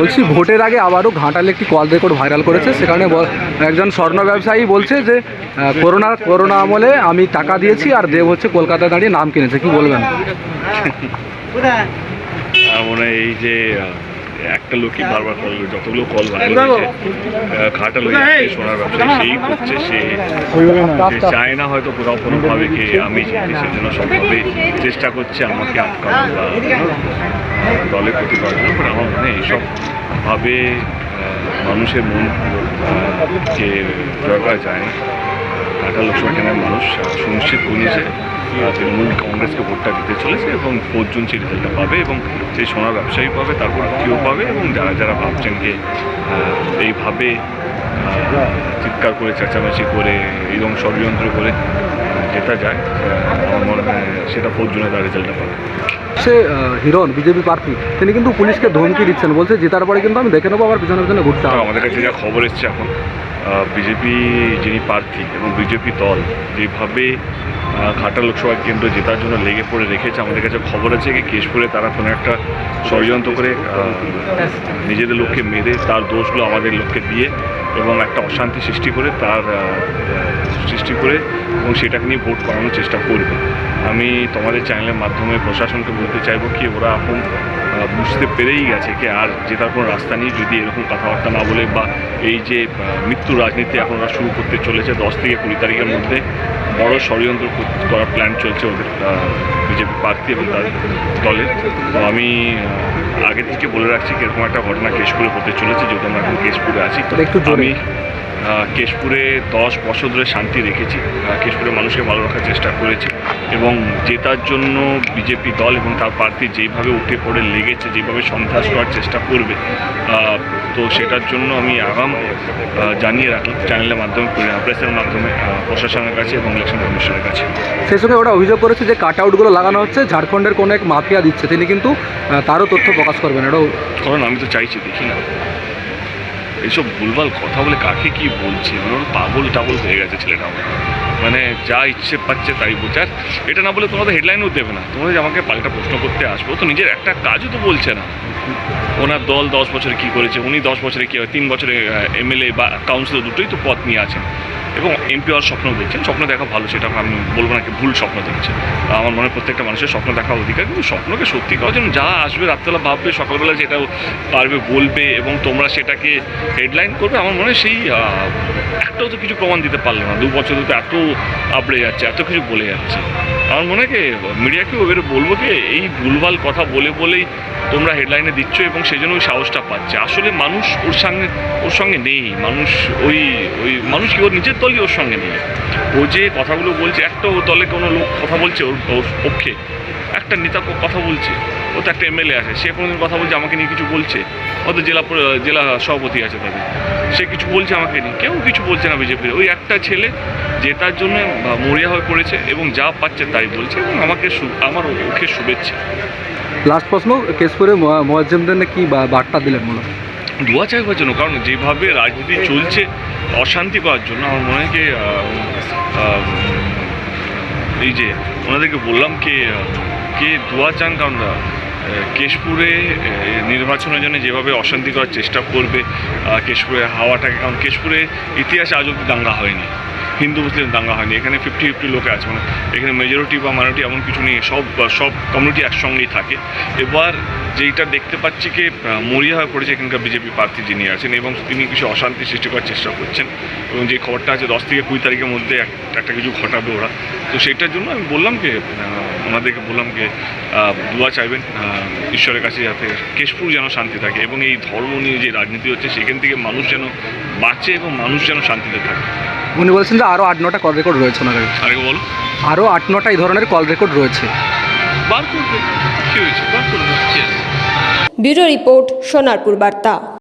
বলছি ভোটের আগে আবারও ঘাটালে একটি কল রেকর্ড ভাইরাল করেছে। সেখানে একজন স্বর্ণ ব্যবসায়ী বলছে যে করোনা করোনা আমলে আমি টাকা দিয়েছি আর দেব হচ্ছে কলকাতায় দাঁড়িয়ে নাম কিনেছে। কি বলবেন? মনে হয় এই যে একটা লোকই বারবার কল যতগুলো কল ভাইরাল হয়েছে সোনার ব্যবসায়ী সেই করছে সে চায় না হয়তো কোথাও কোনোভাবে কে আমি জিতি সেজন্য সবভাবে চেষ্টা করছে আমাকে আটকানো বা দলে ক্ষতি করার জন্য আমার মনে এইসব ভাবে মানুষের মন কে জয় করা যায় না ঢাকা লোকসভা কেন্দ্রের মানুষ সুনিশ্চিত করেছে আহ, তৃণমূল কংগ্রেসকে ভোটটা দিতে চলেছে এবং জুন সেই রেজাল্টটা পাবে এবং সেই সোনার ব্যবসায়ী পাবে তারপর কেউ পাবে এবং যারা যারা ভাবছেন যে এইভাবে চিৎকার করে চেঁচামেচি করে এরকম ষড়যন্ত্র করে জেতা যায়। আমার মনে হয় সেটা ভোট জুনে তার রেজাল্টটা পাবে। সে হিরন হিরণ বিজেপি প্রার্থী তিনি কিন্তু পুলিশকে ধমকি দিচ্ছেন। বলছে জেতার পরে কিন্তু আমি দেখে নেব আমার পিছনে পিছনে ঘুরতে হবে আমাদের কাছে যা খবর এসছে এখন। বিজেপি যিনি প্রার্থী এবং বিজেপি দল যেভাবে ঘাটা লোকসভা কেন্দ্র জেতার জন্য লেগে পড়ে রেখেছে, আমাদের কাছে খবর আছে কি কেশপুরে তারা কোনো একটা ষড়যন্ত্র করে নিজেদের লোককে মেরে তার দোষগুলো আমাদের লোককে দিয়ে এবং একটা অশান্তি সৃষ্টি করে তার সৃষ্টি করে এবং সেটাকে নিয়ে ভোট করানোর চেষ্টা করবে। আমি তোমাদের চ্যানেলের মাধ্যমে প্রশাসনকে বলতে চাইব কি ওরা এখন বুঝতে পেরেই গেছে কি আর জেতার কোনো রাস্তা নেই যদি এরকম কথাবার্তা না বলে বা এই যে মৃত্যু রাজনীতি এখন ওরা শুরু করতে চলেছে দশ থেকে কুড়ি তারিখের মধ্যে। বড় ষড়যন্ত্র করার প্ল্যান চলছে ওদের বিজেপি প্রার্থী এবং তার দলের। তো আমি আগে থেকে বলে রাখছি কি এরকম একটা ঘটনা কেশপুরে হতে চলেছে যেহেতু আমরা এখন কেশপুরে আছি। আমি কেশপুরে দশ বছর ধরে শান্তি রেখেছি। কেশপুরে মানুষকে ভালো রাখার চেষ্টা করেছি এবং জেতার জন্য বিজেপি দল এবং তার প্রার্থী যেইভাবে উঠে পড়ে লেগেছে যেভাবে সন্ত্রাস করার চেষ্টা করবে তো সেটার জন্য আমি আগাম জানিয়ে রাখলাম চ্যানেলের মাধ্যমে প্রেসের মাধ্যমে প্রশাসনের কাছে এবং ইলেকশন কমিশনের কাছে। সেই সঙ্গে ওরা অভিযোগ করেছে যে কাট আউটগুলো লাগানো হচ্ছে ঝাড়খণ্ডের কোনো এক মাফিয়া দিচ্ছে। তিনি কিন্তু তারও তথ্য প্রকাশ করবেন। এটাও কারণ আমি তো চাইছি দেখি না। এইসব ভুলভাল কথা বলে কাকে কি বলছে? মানে ওর পাগল টাগল হয়ে গেছে ছেলেটা আমার। মানে যা ইচ্ছে পাচ্ছে তাই বলছে। আর এটা না বলে তোমাদের হেডলাইনও দেবে না। তোমরা যে আমাকে পাল্টা প্রশ্ন করতে আসব, তো নিজের একটা কাজও তো বলছে না। ওনার দল দশ বছরে কি করেছে, উনি দশ বছরে কী তিন বছরে এমএলএ বা কাউন্সিলর দুটোই তো পথ নিয়ে আছেন। এবং এমপি হওয়ার স্বপ্ন দেখছেন, স্বপ্ন দেখা ভালো, সেটা আমি বলব না কি ভুল স্বপ্ন দেখছে। আমার মনে প্রত্যেকটা মানুষের স্বপ্ন দেখা অধিকার, কিন্তু স্বপ্নকে সত্যি করার জন্য যা আসবে, রাত্রেবেলা ভাববে, সকালবেলা যেটা পারবে, বলবে, এবং তোমরা সেটাকে হেডলাইন করবে, আমার মনে হয় সেই একটাও তো কিছু প্রমাণ দিতে পারল না। দু বছর তো এত আবড়ে যাচ্ছে, এত কিছু বলে যাচ্ছে। আমার মনে হয় কি মিডিয়াকে ওদের বলব কি, এই ভুলভাল কথা বলে বলেই তোমরা হেডলাইনে দিচ্ছ এবং সেই জন্য ওই সাহসটা পাচ্ছে। আসলে মানুষ ওর সঙ্গে ওর সঙ্গে নেই। মানুষ ওই ওই মানুষ কি ওর নিজের দলই ওর সঙ্গে নেই। ও যে কথাগুলো বলছে, একটা ও দলে কোনো লোক কথা বলছে ওর ওর পক্ষে। একটা নেতা কথা বলছে। ও তো একটা এমএলএ আছে, সে কোনোদিন কথা বলছে, আমাকে নিয়ে কিছু বলছে। ও তো জেলা জেলা সভাপতি আছে তাদের। সে কিছু বলছে আমাকে নিয়ে। কেউ কিছু বলছে না বিজেপির। ওই একটা ছেলে জেতার জন্য মরিয়া হয়ে পড়েছে এবং যা পাচ্ছে তাই বলছে এবং আমাকে আমার ওকে শুভেচ্ছা। লাস্ট প্রশ্ন, কেশপুরে মোয়াজ্জেমদের কি বার্তা দিলেন মনে হয়? দোয়া চাইবার জন্য, কারণ যেভাবে রাজনীতি চলছে অশান্তি করার জন্য, আমার মনে হয় কি এই যে ওনাদেরকে বললাম কে কে দোয়া চান, কারণ কেশপুরে নির্বাচনের জন্য যেভাবে অশান্তি করার চেষ্টা করবে কেশপুরে হাওয়াটাকে, কারণ কেশপুরে ইতিহাসে আজ অব্দি দাঙ্গা হয়নি হিন্দু, মুসলিম দাঙ্গা হয়নি। এখানে ফিফটি ফিফটি লোকে আছে। মানে এখানে মেজরিটি বা মাইনরিটি এমন কিছু নেই। সব সব কমিউনিটি একসঙ্গেই থাকে। এবার যেইটা দেখতে পাচ্ছি কি মরিয়া হয়ে পড়েছে এখানকার বিজেপি প্রার্থী যিনি আছেন এবং তিনি কিছু অশান্তি সৃষ্টি করার চেষ্টা করছেন এবং যে খবরটা আছে, দশ থেকে কুড়ি তারিখের মধ্যে এক- একটা কিছু ঘটাবে ওরা। তো সেইটার জন্য আমি বললাম কি ওনাদেরকে বললাম যে দোয়া চাইবেন ঈশ্বরের কাছে যাতে কেশপুর যেন শান্তি থাকে এবং এই ধর্ম নিয়ে যে রাজনীতি হচ্ছে, সেখান থেকে মানুষ যেন বাঁচে এবং মানুষ যেন শান্তিতে থাকে। উনি বলছেন যে আরও আট নটা কল রেকর্ড রয়েছে ওনার বলো আরও আট নটা এই ধরনের কল রেকর্ড রয়েছে। ব্যুরো রিপোর্ট সোনারপুর বার্তা।